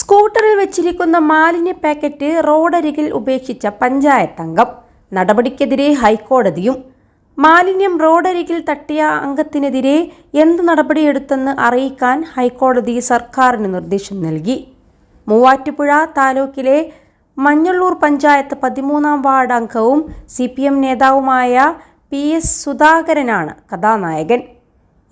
സ്കൂട്ടറിൽ വെച്ചിരിക്കുന്ന മാലിന്യ പാക്കറ്റ് റോഡരികിൽ ഉപേക്ഷിച്ച പഞ്ചായത്ത് അംഗം നടപടിക്കെതിരെ ഹൈക്കോടതിയും മാലിന്യം റോഡരികിൽ തട്ടിയ അംഗത്തിനെതിരെ എന്ത് നടപടിയെടുത്തെന്ന് അറിയിക്കാൻ ഹൈക്കോടതി സർക്കാരിന് നിർദ്ദേശം നൽകി. മൂവാറ്റുപുഴ താലൂക്കിലെ മഞ്ഞള്ളൂർ പഞ്ചായത്ത് പതിമൂന്നാം വാർഡ് അംഗവും സി പി എം നേതാവുമായ പി എസ് സുധാകരനാണ് കഥാനായകൻ.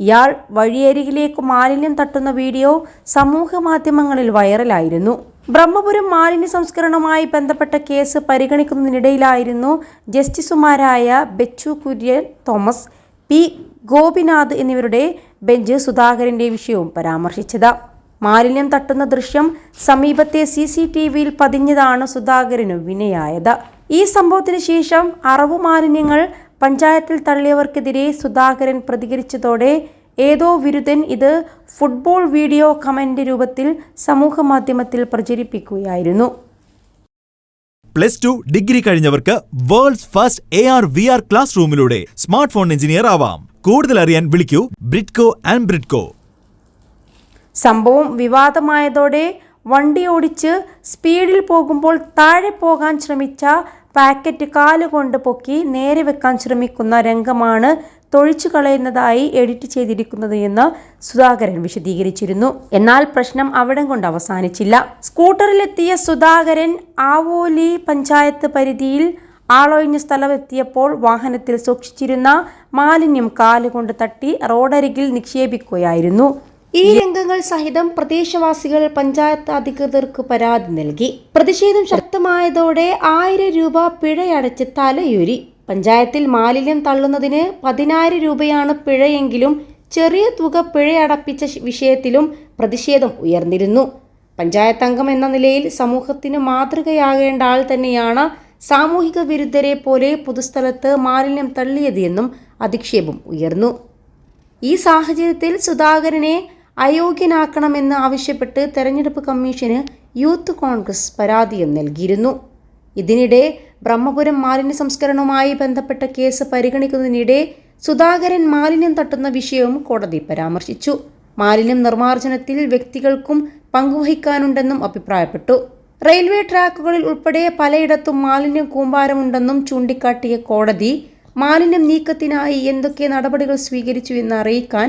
ഇയാൾ വഴിയരികിലേക്ക് മാലിന്യം തട്ടുന്ന വീഡിയോ സമൂഹ മാധ്യമങ്ങളിൽ വൈറലായിരുന്നു. ബ്രഹ്മപുരം മാലിന്യ സംസ്കരണവുമായി ബന്ധപ്പെട്ട കേസ് പരിഗണിക്കുന്നതിനിടയിലായിരുന്നു ജസ്റ്റിസുമാരായ ബെച്ചു കുര്യൻ തോമസ് പി ഗോപിനാഥ് എന്നിവരുടെ ബെഞ്ച് സുധാകരന്റെ വിഷയവും പരാമർശിച്ചത്. മാലിന്യം തട്ടുന്ന ദൃശ്യം സമീപത്തെ സി സി ടി വിയിൽ പതിഞ്ഞതാണ് സുധാകരനു വിനയായത്. ഈ സംഭവത്തിന് ശേഷം അറവു മാലിന്യങ്ങൾ പഞ്ചായത്തിൽ തള്ളിയവർക്കെതിരെ സുധാകരൻ പ്രതികരിച്ചതോടെ ഏതോ വിരുദ്ധൻ ഇത് ഫുട്ബോൾ വീഡിയോ കമന്റ് രൂപത്തിൽ സമൂഹ മാധ്യമത്തിൽ പ്രചരിപ്പിക്കുകയായിരുന്നു. Plus two degree കഴിഞ്ഞവർക്ക് world's first A R V R class റൂമിലൂടെ smart phone engineer ആവാം. കൂടുതൽ അറിയാൻ വിളിക്കൂ ബ്രിഡ്കോ ആൻഡ് ബ്രിഡ്കോ. സംഭവം വിവാദമായതോടെ വണ്ടി ഓടിച്ച് സ്പീഡിൽ പോകുമ്പോൾ താഴെ പോകാൻ ശ്രമിച്ച പാക്കറ്റ് കാലുകൊണ്ട് പൊക്കി നേരെ വെക്കാൻ ശ്രമിക്കുന്ന രംഗമാണ് തൊഴിച്ചു കളയുന്നതായി എഡിറ്റ് ചെയ്തിരിക്കുന്നത് എന്ന് സുധാകരൻ വിശദീകരിച്ചിരുന്നു. എന്നാൽ പ്രശ്നം അവിടം കൊണ്ട് അവസാനിച്ചില്ല. സ്കൂട്ടറിലെത്തിയ സുധാകരൻ ആവോലി പഞ്ചായത്ത് പരിധിയിൽ ആളൊഴിഞ്ഞ സ്ഥലമെത്തിയപ്പോൾ വാഹനത്തിൽ സൂക്ഷിച്ചിരുന്ന മാലിന്യം കാലുകൊണ്ട് തട്ടി റോഡരികിൽ നിക്ഷേപിക്കുകയായിരുന്നു. ഈ രംഗങ്ങൾ സഹിതം പ്രദേശവാസികൾ പഞ്ചായത്ത് അധികൃതർക്ക് പരാതി നൽകി. പ്രതിഷേധം ശക്തമായതോടെ ആയിരം രൂപ പിഴയടച്ച് തലയൂരി. പഞ്ചായത്തിൽ മാലിന്യം തള്ളുന്നതിന് പതിനായിരം രൂപയാണ് പിഴയെങ്കിലും ചെറിയ തുക പിഴയടപ്പിച്ച വിഷയത്തിലും പ്രതിഷേധം ഉയർന്നിരുന്നു. പഞ്ചായത്ത് അംഗം എന്ന നിലയിൽ സമൂഹത്തിന് മാതൃകയാകേണ്ട ആൾ തന്നെയാണ് സാമൂഹിക വിരുദ്ധരെ പോലെ പൊതുസ്ഥലത്ത് മാലിന്യം തള്ളിയത് എന്നും അധിക്ഷേപം ഉയർന്നു. ഈ സാഹചര്യത്തിൽ സുധാകരനെ അയോഗ്യനാക്കണമെന്ന് ആവശ്യപ്പെട്ട് തെരഞ്ഞെടുപ്പ് കമ്മീഷന് യൂത്ത് കോൺഗ്രസ് പരാതിയും നൽകിയിരുന്നു. ഇതിനിടെ ബ്രഹ്മപുരം മാലിന്യ സംസ്കരണവുമായി ബന്ധപ്പെട്ട കേസ് പരിഗണിക്കുന്നതിനിടെ സുധാകരൻ മാലിന്യം തട്ടുന്ന വിഷയവും കോടതി പരാമർശിച്ചു. മാലിന്യം നിർമ്മാർജനത്തിൽ വ്യക്തികൾക്കും പങ്കുവഹിക്കാനുണ്ടെന്നും അഭിപ്രായപ്പെട്ടു. റെയിൽവേ ട്രാക്കുകളിൽ ഉൾപ്പെടെ പലയിടത്തും മാലിന്യ കൂമ്പാരമുണ്ടെന്നും ചൂണ്ടിക്കാട്ടിയ കോടതി മാലിന്യം നീക്കത്തിനായി എന്തൊക്കെ നടപടികൾ സ്വീകരിച്ചു എന്ന് അറിയിക്കാൻ